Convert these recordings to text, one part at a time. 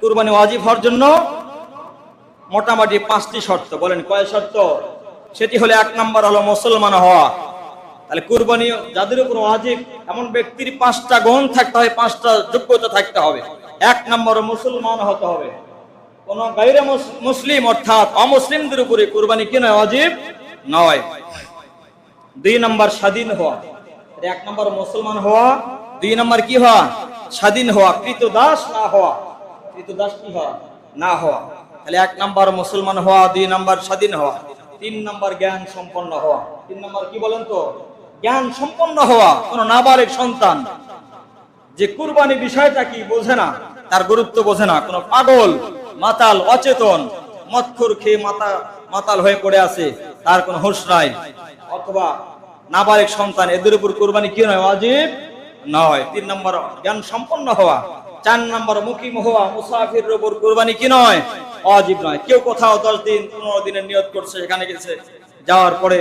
কুরবানি ওয়াজিব হওয়ার জন্য মোটামুটি পাঁচটি শর্ত। বলেন, কয় শর্ত? সেটি হলো এক নম্বর হলো মুসলমান হওয়া। তাহলে কুরবানি যাদের উপর ওয়াজিব, এমন ব্যক্তির পাঁচটা গুণ থাকতে হবে, পাঁচটা যোগ্যতা থাকতে হবে। এক নম্বর মুসলমান হতে হবে। কোন গাইরে মুস- মুসলিম অর্থাৎ অমুসলিমদের উপরে কুরবানি কি নয় ওয়াজিব? নয়। দুই নম্বর স্বাধীন হওয়া। এক নম্বর মুসলমান হওয়া, দুই নম্বর কি হওয়া? স্বাধীন হওয়া কৃত দাস না হওয়া। হওয়া? না হওয়া। তাহলে এক মুসলমান হওয়া, দুই স্বাধীন হওয়া। তিন জ্ঞান সম্পন্ন হওয়া। তিন কি বলেন তো? জ্ঞান সম্পন্ন হওয়া, কোন সন্তান যে কুরবানি বিষয়টা কি বোঝে না, তার গুরুত্ব বোঝে না। কোন পাগল, মাতাল, অচেতন, মৎখুর খেয়ে মাতা, মাতাল হয়ে পড়ে আছে, তার কোনো হুঁশ নাই। অথবা নাবালিক সন্তান, এদের উপর কুরবানি কি নয়, ওয়াজিব নয়। তিন নম্বর জ্ঞান সম্পন্ন হওয়া। চার নম্বর মুকিম হওয়া মুসাফির উপর কুরবানি কি নয়? অজীব নয়। কেউ কোথাও দশ দিন, পনেরো দিনের নিয়ত করছে, সেখানে গেছে। যাওয়ার পরে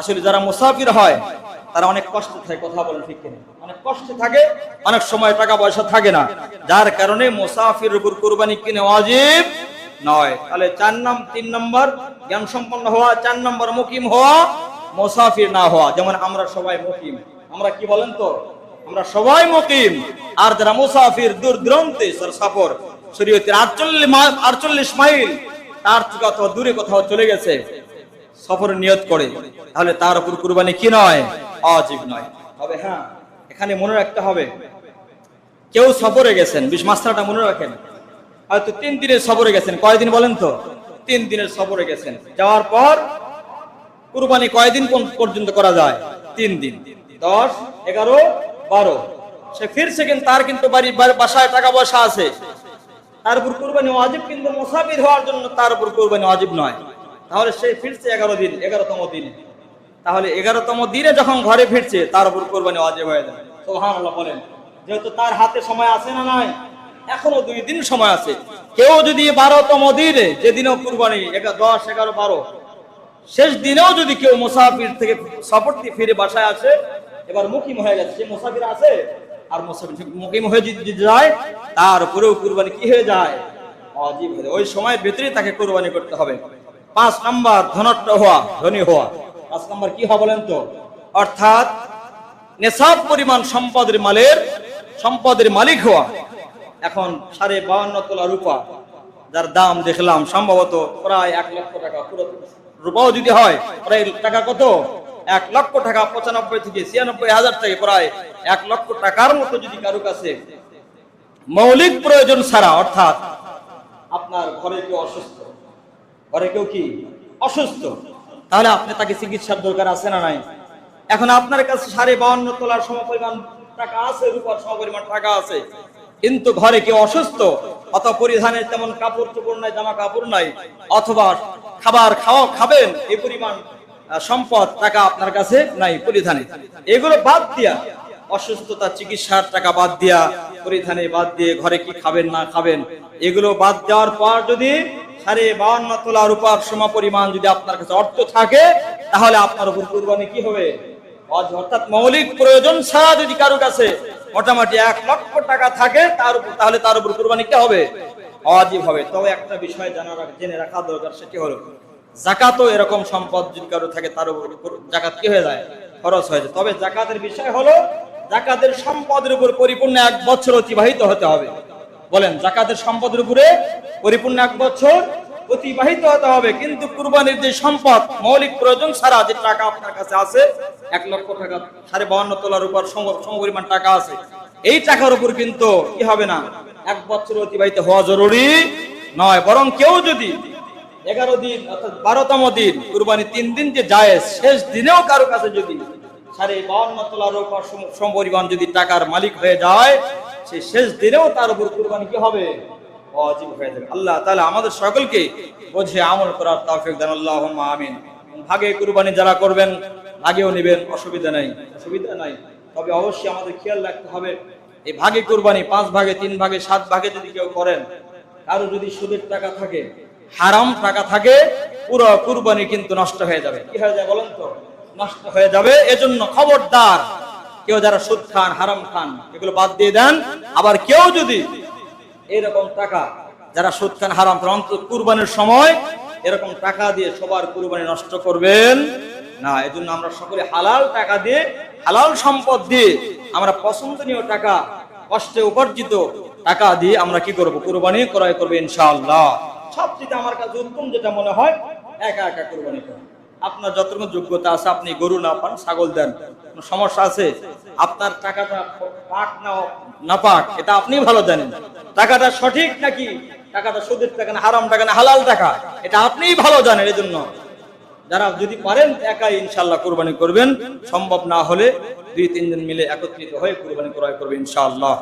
আসলে যারা মুসাফির হয়, তারা অনেক কষ্ট থাকে, কথা বলেন ঠিক কিনা? অনেক কষ্ট থাকে, অনেক সময় টাকা পয়সা থাকে না। যার কারণে মুসাফির উপর কুরবানি কিনে অজীব নয়। তাহলে চার নাম, তিন নম্বর জ্ঞান সম্পন্ন হওয়া, চার নম্বর মুকিম হওয়া, মুসাফির না হওয়া। যেমন আমরা সবাই মুকিম। আমরা কি বলেন তো? আমরা সবাই মুকিম আর যারা মুসাফির, দূর দূরান্তে সফর, শরীয়তের আটচল্লিশ আটচল্লিশ মাইল, তার থেকে দূরে কোথাও চলে গেছে, সফর নিয়ত করে, তাহলে তার উপর কুরবানি কি নয়? অজীব নয়। তবে হ্যাঁ এখানে মনে রাখতে হবে, কেউ সফরে গেছেন, বিশ মাসটা মনে রাখেন, হয়তো তিন দিনের সফরে গেছেন, কয়দিন বলেন তো? তিন দিনের সফরে গেছেন, যাওয়ার পর কুরবানি কয়দিন পর্যন্ত করা যায়? তিন দিন। দশ, এগারো বারো। সে ফিরছে কিন্তু, তার কিন্তু বাড়ি বাড়ি- বাসায় টাকা পয়সা আছে। তার উপর কুরবানি ওয়াজিব কিন্তু মুসাফির হওয়ার জন্য তার উপর কুরবানি ওয়াজিব নয়। তাহলে সে ফিরছে এগারো দিন, এগারোতম দিন। তাহলে এগারোতম দিনে যখন ঘরে ফিরছে, তার উপর কোরবানি ওয়াজিব হয়ে যাবে সুবহানাল্লাহ বলেন। যেহেতু তার হাতে সময় আছে না নাই, এখনও দুই দিন সময় আছে। কেউ যদি বারোতম দিনে যেদিনও কুরবানি দশ, এগারো, বারো, শেষ দিনেও যদি কেউ মুসাফির থেকে সফরটি ফিরে বাসায় আসে এবার মুকিম হয়ে গেছে মুসাফির আছে, আর মুসাফির মুকিম হয়ে যায়, তার উপরেও কুরবানি কি হয়ে যায়? অজীব হয়ে। ওই সময়ের ভেতরেই তাকে কুরবানি করতে হবে। পাঁচ নাম্বার, ধনট্ট হওয়া, ধনী হওয়া। পাঁচ নাম্বার কি হওয়া বলেন তো? অর্থাৎ, নেশাব পরিমাণ সম্পদের মালের, সম্পদের মালিক হওয়া। এখন সাড়ে বাউন্ন তোলা রূপা, যার দাম দেখলাম, সম্ভবত প্রায় এক লক্ষ টাকা। পুরো রূপাও যদি হয়, প্রায় টাকা কত? এক লক্ষ টাকা, পঁচানব্বই থেকে ছিয়ানব্বই হাজার থেকে প্রায় এক লক্ষ টাকার মতো যদি কারও কাছে মৌলিক প্রয়োজন ছাড়া, অর্থাৎ আপনার ঘরে কেউ অসুস্থ, ঘরে কেউ কি? অসুস্থ, তাহলে আপনি তাকে চিকিৎসার দরকার আছে না নাই? এখন আপনার কাছে সাড়ে বাউন্ন তোলার সমপরিমাণ টাকা আছে, রূপার সমপরিমাণ টাকা আছে, কিন্তু ঘরে কেউ অসুস্থ, অথবা পরিধানের তেমন কাপড় চোপড় নাই, জামা কাপড় নাই, অথবা খাবার খাওয়া, খাবেন, এই পরিমাণ সম্পদ টাকা আপনার কাছে নাই, পরিধানে। এগুলো বাদ দিয়া, অসুস্থতা, চিকিৎসার টাকা বাদ দিয়া, পরিধানে বাদ দিয়ে ঘরে কি খাবেন না খাবেন, এগুলো বাদ দেওয়ার পর যদি সাড়ে বাউন্ন তোলা রূপার সম পরিমাণ যদি আপনার কাছে অর্থ থাকে, তাহলে আপনার উপর কুরবানি কি হবে? অর্থাৎ মৌলিক প্রয়োজন ছাড়া যদি কারও কাছে মোটামুটি এক লক্ষ টাকা থাকে, তার উপর তাহলে তার উপর কুরবানি কি হবে? অজীব হবে। তবে একটা বিষয় জানা জেনে রাখা দরকার, সেটি হলো জাকাতও এরকম সম্পদ যদি কারও থাকে, তার উপর জাকাত কি হয়ে যায়? খরচ হয়ে যায়। তবে জাকাতের বিষয় হলো, জাকাতের সম্পদের উপর পরিপূর্ণ এক বছর অতিবাহিত হতে হবে। বলেন, জাকাতের সম্পদের উপরে পরিপূর্ণ এক বছর অতিবাহিত হতে হবে। কিন্তু কুরবানির যে সম্পদ, মৌলিক প্রয়োজন ছাড়া যে টাকা আপনার কাছে আছে, এক লক্ষ টাকা, সাড়ে বাহান্ন তোলার উপর সম- সমপরিমাণ টাকা আছে। এই টাকার উপর কিন্তু কি হবে না? এক বছর অতিবাহিত হওয়া জরুরি নয়। বরং কেউ যদি এগারো দিন, অর্থাৎ বারোতম দিন, কুরবানি তিন দিন যে যায় শেষ দিনেও কারও কাছে যদি সাড়ে বাউন্ন তোলার উপর সম- সমপরিমাণ যদি টাকার মালিক হয়ে যায় সেই শেষ দিনেও তার উপর কুরবানি কি হবে? হয়ে যাবে। আল্লাহ তাহলে আমাদের সকলকে বোঝে আমল করার তৌফিক দেন। আল্লাহুম্মা আমিন। ভাগে কুরবানি যারা করবেন, ভাগেও নেবেন, অসুবিধা নাই। অসুবিধা নাই। তবে অবশ্যই আমাদের খেয়াল রাখতে হবে, এই ভাগে কুরবানি পাঁচ ভাগে, তিন ভাগে, সাত ভাগে যদি কেউ করেন, কারও যদি সুদের টাকা থাকে হারাম টাকা থাকে, পুরো কুরবানি কিন্তু নষ্ট হয়ে যাবে। কি হয়ে যায় বলেন তো? নষ্ট হয়ে যাবে। এজন্য খবরদার, কেউ যারা সুদ খান, হারাম খান, এগুলো বাদ দিয়ে দেন। আবার কেউ যদি এরকম টাকা, যারা সুদ খান, হারাম অন্তত কুরবানির সময় এরকম টাকা দিয়ে সবার কুরবানি নষ্ট করবেন, না, এজন্য আমরা সকলে হালাল টাকা দিয়ে, হালাল সম্পদ দিয়ে আমরা পছন্দনীয় টাকা, কষ্টে উপার্জিত টাকা দিয়ে আমরা কি করব? কুরবানি ক্রয় করব ইনশাআল্লাহ। সবচেয়ে আমার কাছে উত্তম যেটা মনে হয়, একা একা কুরবানি করা আপনার যতটুকু যোগ্যতা আছে, আপনি গরু না পান, ছাগল দেন। সমস্যা আছে? আপনার টাকাটা পাক না পাক, এটা আপনি ভালো জানেন। টাকাটা সঠিক নাকি? টাকাটা সুদের টাকা না, হারাম টাকা না, হালাল টাকা? এটা আপনিই ভালো জানেন এই জন্য যারা যদি পারেন, একাই ইনশাল্লাহ কোরবানি করবেন। সম্ভব না হলে দুই তিনজন মিলে একত্রিত হয়ে কোরবানি ক্রয় করবে ইনশাআল্লাহ।